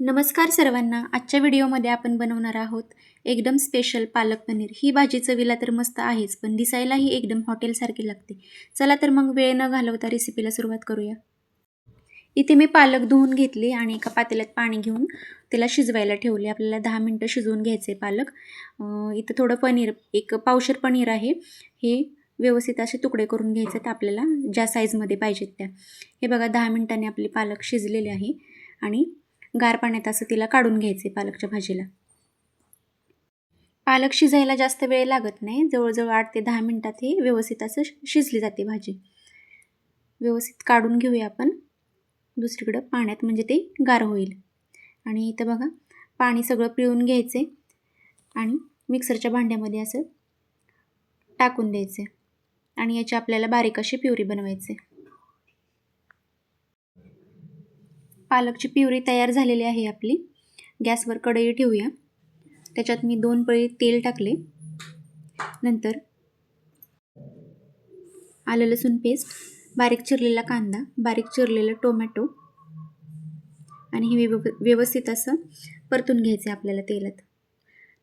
नमस्कार सर्वांना. आजच्या व्हिडिओमध्ये आपण बनवणार आहोत एकदम स्पेशल पालक पनीर. ही भाजी चवीला तर मस्त आहेच पण दिसायलाही एकदम हॉटेलसारखी लागते. चला तर मग वेळ न घालवता रेसिपीला सुरुवात करूया. इथे मी पालक धुवून घेतली आणि एका पातेल्यात पाणी घेऊन त्याला शिजवायला ठेवले. आपल्याला दहा मिनटं शिजवून घ्यायचे पालक. इथं थोडं पनीर एक पावशर पनीर आहे. हे व्यवस्थित असे तुकडे करून घ्यायचे आहेत आपल्याला ज्या साईजमध्ये पाहिजेत त्या. हे बघा दहा मिनटांनी आपली पालक शिजलेले आहे. आणि गार पाण्यात असं तिला काढून घ्यायचे पालकच्या भाजीला. पालक शिजायला जास्त वेळ लागत नाही. जवळजवळ आठ ते दहा मिनटात हे व्यवस्थित असं शिजली जाते भाजी. व्यवस्थित काढून घेऊया आपण. दुसरीकडं पाण्यात म्हणजे ते गार होईल. आणि इथं बघा पाणी सगळं पिळून घ्यायचे आणि मिक्सरच्या भांड्यामध्ये असं टाकून द्यायचे. आणि याची आपल्याला बारीक अशी प्युरी बनवायचे. पालकची प्युरी तयार झालेली आहे आपली. गॅसवर कढई ठेवूया. त्याच्यात मी दोन पळी तेल टाकले. नंतर आलं लसूण पेस्ट बारीक चिरलेला कांदा बारीक चिरलेला टोमॅटो आणि हे व्यव व्यवस्थित असं परतून घ्यायचे आपल्याला तेलात.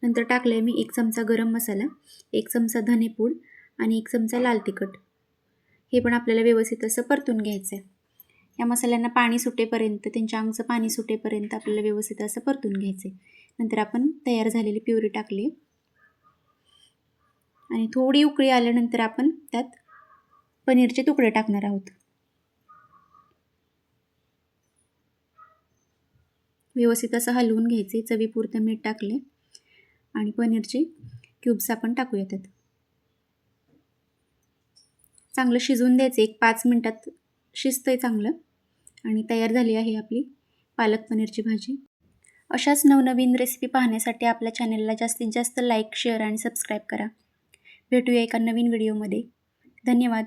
नंतर टाकले मी एक चमचा गरम मसाला एक चमचा धनेपूड आणि एक चमचा लाल तिखट. हे पण आपल्याला व्यवस्थित असं परतून घ्यायचं आहे. या मसाल्यांना पाणी सुटेपर्यंत त्यांच्या अंगचं पाणी सुटेपर्यंत आपल्याला व्यवस्थित असं परतून घ्यायचं आहे नंतर आपण तयार झालेली प्युरी टाकली. आणि थोडी उकळी आल्यानंतर आपण त्यात पनीरचे तुकडे टाकणार आहोत. व्यवस्थित असं हलवून घ्यायचे चवीपुरतं मीठ टाकले आणि पनीरचे क्यूब्स आपण टाकूया त्यात चांगलं शिजवून द्यायचं एक पाच मिनटात शिजतं आहे चांगलं. आणि तयार झाली आहे आपली पालक पनीरची भाजी. अशाच नवनवीन रेसिपी पाहण्यासाठी आपल्या चॅनलला जास्तीत जास्त लाईक शेअर आणि सबस्क्राईब करा. भेटूया एका नवीन व्हिडिओमध्ये धन्यवाद.